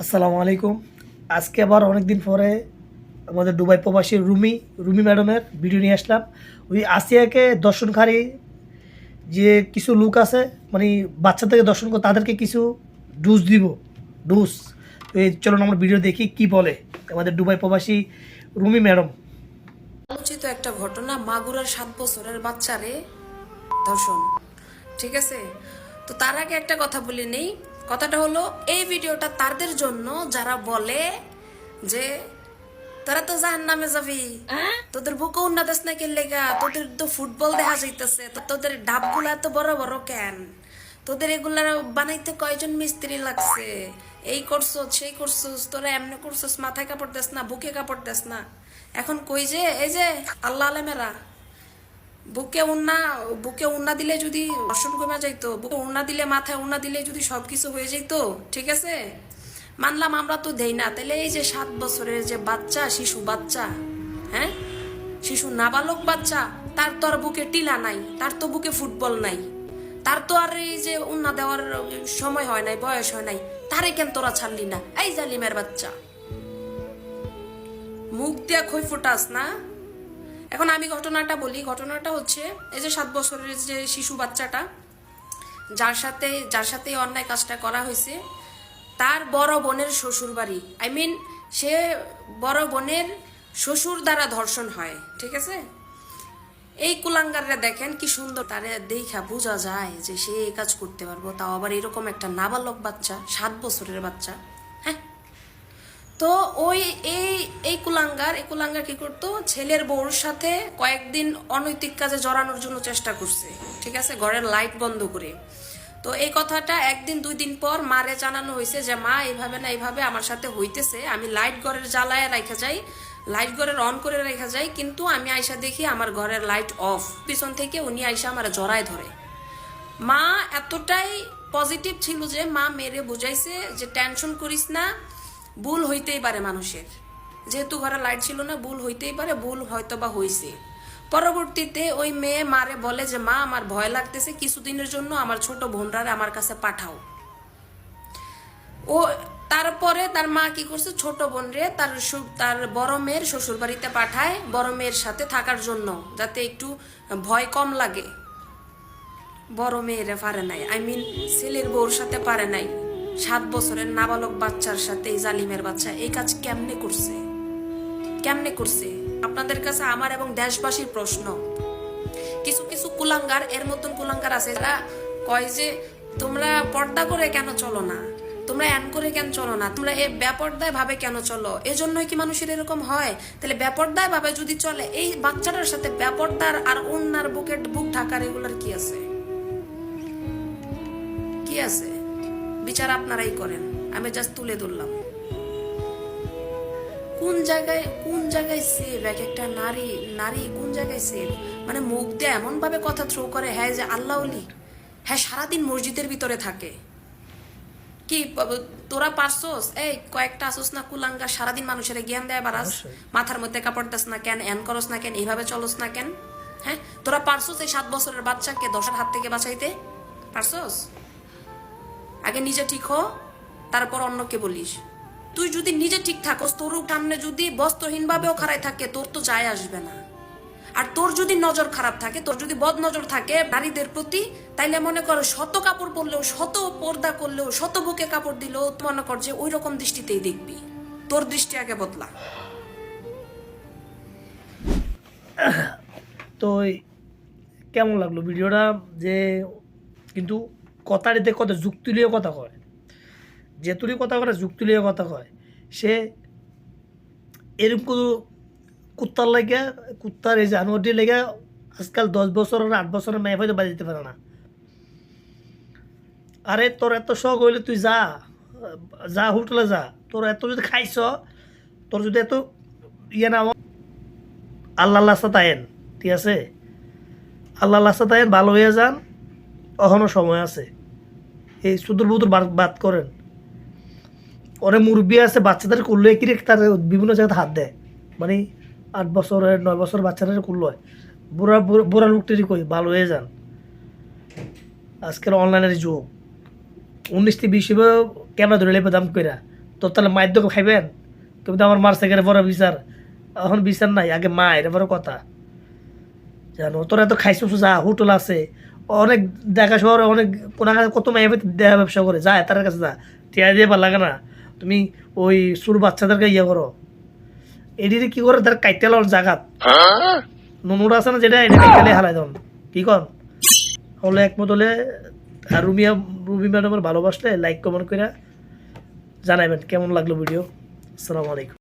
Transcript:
আসসালামু আলাইকুম। আজকে আবার অনেক দিন পরে আমাদের দুবাই প্রবাসী রুমি রুমি ম্যাডামের ভিডিও নিয়ে আসলাম। ওই আসিয়াকে দর্শনকারী যে কিছু লোক আছে মানে বাচ্চা থেকে দর্শন করে তাদেরকে কিছু ডুস দিব তো এই চলুন আমরা ভিডিও দেখি কি বলে আমাদের দুবাই প্রবাসী রুমি ম্যাডাম। আলোচিত একটা ঘটনা, মাগুরার সাত বছরের বাচ্চারে ধর্ষণ ঠিক আছে? তো তার আগে একটা কথা বলে নেই কথাটা হলো এই ভিডিওটা তাদের জন্য যারা বলে যে তারা তো জাহান নামে যাবি তোদের বুকে উন্নাদাস না কে লেগা তোদের তো ফুটবল দেখা যাইতেছে তো তোদের ডাবগুলা এত বড় বড় কেন? তোদের এগুলা বানাইতে কয়জন মিস্ত্রি লাগছে? এই করছ সেই করছ তোরা এমনি করছোস মাথায় কাপড় দেস না বুকে কাপড় দেস না। এখন কই যে এই যে আল্লাহ আলেমেরা। বুকে উন্না বুকে উন্না দিলে যদি দর্শন কমে যাইতো বুকে উন্না দিলে, মাথায় উন্না দিলে যদি সবকিছু হয়ে যাইতো ঠিক আছে? মানলাম আমরা তো দেই না। তাহলে এই যে সাত বছরের যে বাচ্চা, শিশু বাচ্চা হ্যাঁ? শিশু নাবালক বাচ্চা, তার তো আর বুকে টিলা নাই, তার তো বুকে ফুটবল নাই। তার তো আর এই যে উন্না দেওয়ার সময় হয় নাই, বয়স হয় নাই, তারে কেন তোরা ছাড়লি না? এই জালিমের বাচ্চা। মুখ দিয়া খই ফোটাস না? এখন আমি ঘটনাটা বলি। ঘটনাটা হচ্ছে, এই যে সাত বছরের যে শিশু বাচ্চাটা, যার সাথে যার সাথে অন্যায় কাজটা করা হয়েছে, তার বড় বোনের শ্বশুর বাড়ি আই মিন সে বড় বোনের শ্বশুর দ্বারা ধর্ষণ হয়, ঠিক আছে? এই কুলাঙ্গাররা দেখেন কি সুন্দর, তারে দেখা বোঝা যায় যে সে কাজ করতে পারব। তাও আবার এরকম একটা নাবালক বাচ্চা, সাত বছরের বাচ্চা হ্যাঁ? তো ওই এই এই কুলাঙ্গার এই কুলাঙ্গার কি করতো? ছেলের বউর সাথে কয়েকদিন অনৈতিক কাজে জড়ানোর জন্য চেষ্টা করছে, ঠিক আছে? ঘরের লাইট বন্ধ করে। তো এই কথাটা একদিন, দুই দিন পর মারে জানানো হয়েছে যে, মা, এইভাবে না এইভাবে আমার সাথে হইতেছে। আমি লাইট ঘরের জ্বালায় রাখা যাই, লাইট ঘরের অন করে রেখা যাই, কিন্তু আমি আইসা দেখি আমার ঘরের লাইট অফ। পিছন থেকে উনি আইসা আমার জড়ায় ধরে। মা এতটাই পজিটিভ ছিল যে, মা মেরে বুঝাইছে যে, টেনশন করিস না ভুল হইতেই পারে মানুষের। যেহেতু ঘরে লাইট ছিল না, ভুল হইতেই পারে, ভুল হয়তো বা হয়েছে পরবর্তীতে ওই মেয়ে মারে বলে যে, মা, আমার ভয় লাগতেছে, কিছুদিনের জন্য আমার ছোট বোনরারে আমার কাছে পাঠাও। ও, তারপরে তার মা কি করছে, ছোট বোন রে তার তার বড় মেয়ের শ্বশুর বাড়িতে পাঠায়, বড় মেয়ের সাথে থাকার জন্য, যাতে একটু ভয় কম লাগে। বড় মেয়েরা পারে নাই আই মিন ছেলের বউর সাথে পারে নাই। সাত বছরের নাবালক বাচ্চার সাথে এই জালিমের বাচ্চা, এই কাজ কেমনে করছে? কেমনে করছে? আপনাদের কাছে আমার এবং দেশবাসীর প্রশ্ন। কিছু কিছু কুলাঙ্গার, এর মতন কুলাঙ্গার আছে যারা কয় যে, তোমরা পর্দা করে কেন চলো না? তোমরা এন করে কেন চলো না? তোমরা এ ব্যাপর্দায় ভাবে কেন চলো? এজন্যই কি মানুষের এরকম হয়? তাহলে ব্যাপর্দায় ভাবে যদি চলে, এই বাচ্চাটার সাথে ব্যাপর্দার আর অন্যার বুকের বুক ঢাকার এগুলার কি আছে? কি আছে? বিচার আপনারাই করেন। আমি জাস্ট তুলে ধরলাম। কোন জায়গায় কোন জায়গায় সেভ এক একটা নারী নারী কোন জায়গায় সেভ মানে মুখ দিয়ে এমন ভাবে কথা থ্রো করে হ্যাঁ যে আল্লাহ হ্যাঁ সারাদিন মসজিদের ভিতরে থাকে। কি তোরা পারছোস? এই কয়েকটা আসোস না কুলাঙ্গা সারাদিন মানুষের জ্ঞান দেয় বারাস। মাথার মধ্যে কাপড় দাস না কেন এন করস না কেন এইভাবে চলস না কেন? হ্যাঁ তোরা পারছোস এই সাত বছরের বাচ্চাকে দশের হাত থেকে বাঁচাইতে? পারছোস? আগে নিজে ঠিক হ, তারপর অন্যকে বলিস। তুই যদি নিজে ঠিক থাকস, তোর সামনে যদি বস্ত্রহীন ভাবেও খারাই থাকে, তোর তো যায় আসবে না। আর তোর যদি নজর খারাপ থাকে, তোর যদি বদ নজর থাকে নারীদের প্রতি, তাইলে মনে কর শত কাপড় পরলেও, শত পর্দা করলেও, শত বুকে কাপড় দিলেও মনে কর যে ওই রকম দৃষ্টিতেই দেখবি। তোর দৃষ্টি আগে বদলা। তো কেমন লাগল ভিডিওটা? যে কিন্তু কথাটিতে কত যুক্তিলীয় কথা কয়। যেতুলি কথা কয় যুক্তিলীয় কথা কয়। সে এরকম কোনো কুত্তার লাগে কুত্তার এই জানোয়ারটির লেগে আজকাল দশ বছরের, আট বছরের মেয়ে হয়তো বাড়ি যেতে পারে না। আরে, তোর এত শখ হইলে তুই যা যা হোটেলে যা। তোর এত যদি খাইছ, তোর যদি এত ইয়ে না আল্লাহ আল্লাহ তাইন ঠিক আছে? আল্লাহ আল্লাহ তাইন ভালো হয়ে যান। এখনও সময় আছে। এই সুদূর বুদুর বাদ করেন। অনেক মুরব্বী আছে, বাচ্চাদের করলে কি তার বিভিন্ন জায়গাতে হাত দেয়। মানে আট বছরের, নয় বছর বাচ্চাদের করল বুড়া বুড়া- লোকটারই কই, ভালো হয়ে যান। আজকের অনলাইনের যুগ। উনিশটি বিশ ক্যামেরা ধরে লেপে দাম কইরা? তোর তাহলে মায়ের দোকে খাইবেন? তুমি তো আমার মার সেখানে বড় বিচার। এখন বিচার নাই, আগে মায়ের বড় কথা। জানো, তোরা তো খাইছো যা, হোটেল আছে। অনেক দেখা শহরে অনেক কোনা কত মেয়ে দেহা ব্যবসা করে যায় তার কাছে যা। টিয়া দিয়ে ভালো লাগে না। তুমি ওই সুর বাচ্চাদেরকে ইয়ে করো। এদিকে কি করে? তার কাইতে লন জাগাত। নুনুরা আছে না যেটা এটা কাইতে হালাই দন। কি কন? হলে একমত হলে আর রুমিয়া রুমি ম্যাডামের ভালোবাসলে লাইক কমেন্ট করে জানাবেন কেমন লাগল ভিডিও আসসালামু আলাইকুম।